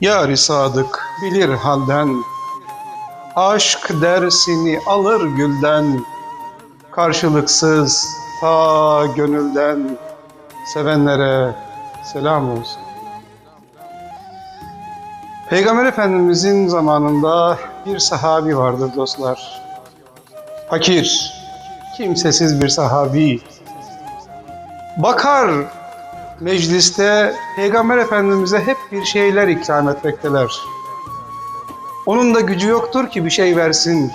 Yâri sadık bilir halden, Aşk dersini alır gülden, Karşılıksız ta gönülden, Sevenlere selam olsun. Peygamber Efendimizin zamanında bir sahabi vardır dostlar. Fakir, kimsesiz bir sahabi. Bakar mecliste Peygamber Efendimiz'e hep bir şeyler ikram etmekteler. Onun da gücü yoktur ki bir şey versin.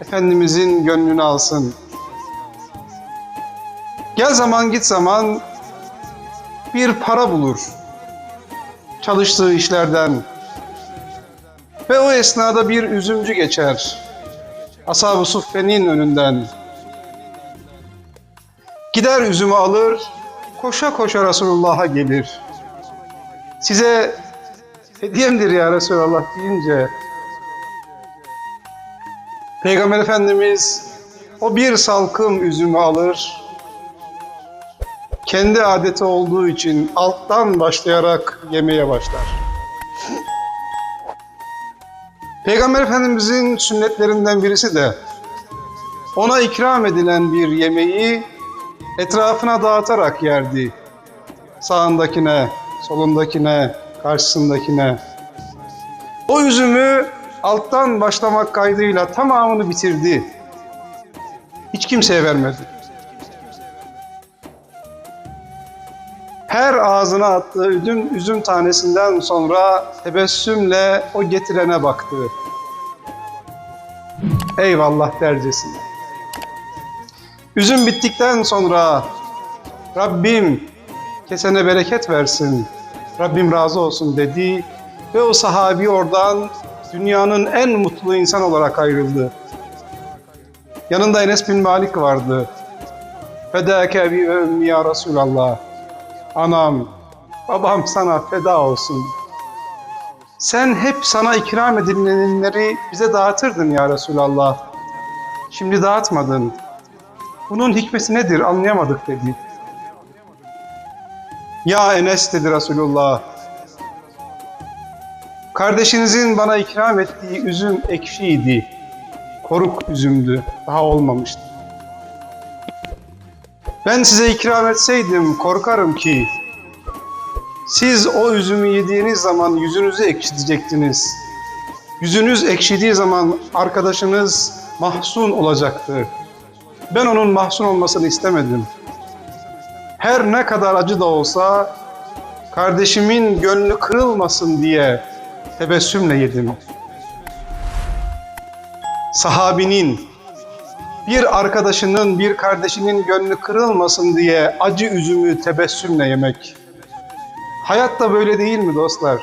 Efendimizin gönlünü alsın. Gel zaman git zaman bir para bulur. Çalıştığı işlerden. Ve o esnada bir üzümcü geçer. Ashab-ı Suffe'nin önünden. Gider üzümü alır, koşa koşa Resulullah'a gelir. Size hediyemdir ya Resulallah deyince Peygamber Efendimiz o bir salkım üzümü alır. Kendi adeti olduğu için alttan başlayarak yemeye başlar. Peygamber Efendimizin sünnetlerinden birisi de ona ikram edilen bir yemeği etrafına dağıtarak yerdi. Sağındakine, solundakine, karşısındakine. O üzümü alttan başlamak kaydıyla tamamını bitirdi. Hiç kimseye vermedi. Her ağzına attığı üzüm, üzüm tanesinden sonra tebessümle o getirene baktı. Eyvallah dercesine. Üzüm bittikten sonra Rabbim kesene bereket versin, Rabbim razı olsun dedi ve o sahabi oradan dünyanın en mutlu insan olarak ayrıldı. Yanında Enes bin Malik vardı. Fedâke bi ümmi ya Resulallah. Anam, babam sana feda olsun. Sen hep sana ikram edilenleri bize dağıtırdın ya Resulallah. Şimdi dağıtmadın. Bunun hikmeti nedir anlayamadık dedi. Ya Enes dedi Resulullah. Kardeşinizin bana ikram ettiği üzüm ekşiydi. Koruk üzümdü. Daha olmamıştı. Ben size ikram etseydim korkarım ki siz o üzümü yediğiniz zaman yüzünüzü ekşitecektiniz. Yüzünüz ekşidiği zaman arkadaşınız mahzun olacaktı. Ben onun mahzun olmasını istemedim. Her ne kadar acı da olsa kardeşimin gönlü kırılmasın diye tebessümle yedim. Sahabinin bir arkadaşının, bir kardeşinin gönlü kırılmasın diye acı üzümü tebessümle yemek. Hayat da böyle değil mi dostlar?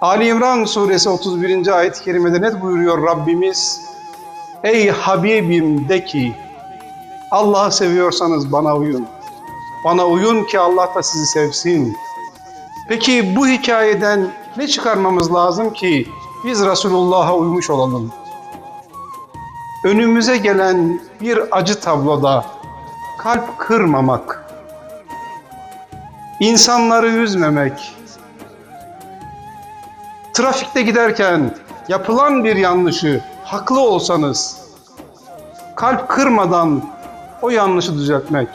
Ali İmran suresi 31. ayet-i kerimede ne buyuruyor Rabbimiz? Ey Habibim de ki, Allah'ı seviyorsanız bana uyun. Bana uyun ki Allah da sizi sevsin. Peki bu hikayeden ne çıkarmamız lazım ki biz Resulullah'a uymuş olalım? Önümüze gelen bir acı tabloda kalp kırmamak, insanları üzmemek, trafikte giderken yapılan bir yanlışı haklı olsanız kalp kırmadan o yanlışı düzeltmek.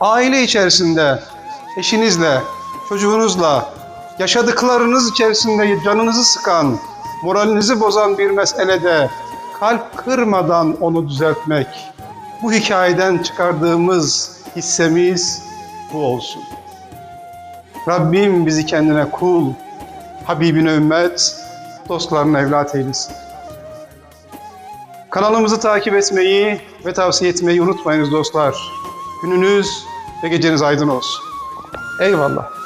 Aile içerisinde eşinizle, çocuğunuzla, yaşadıklarınız içerisinde canınızı sıkan, moralinizi bozan bir meselede kalp kırmadan onu düzeltmek. Bu hikayeden çıkardığımız hissemiz bu olsun. Rabbim bizi kendine kul, Habibine ümmet, dostlarına evlat eylesin. Kanalımızı takip etmeyi ve tavsiye etmeyi unutmayınız dostlar. Gününüz ve geceniz aydın olsun. Eyvallah.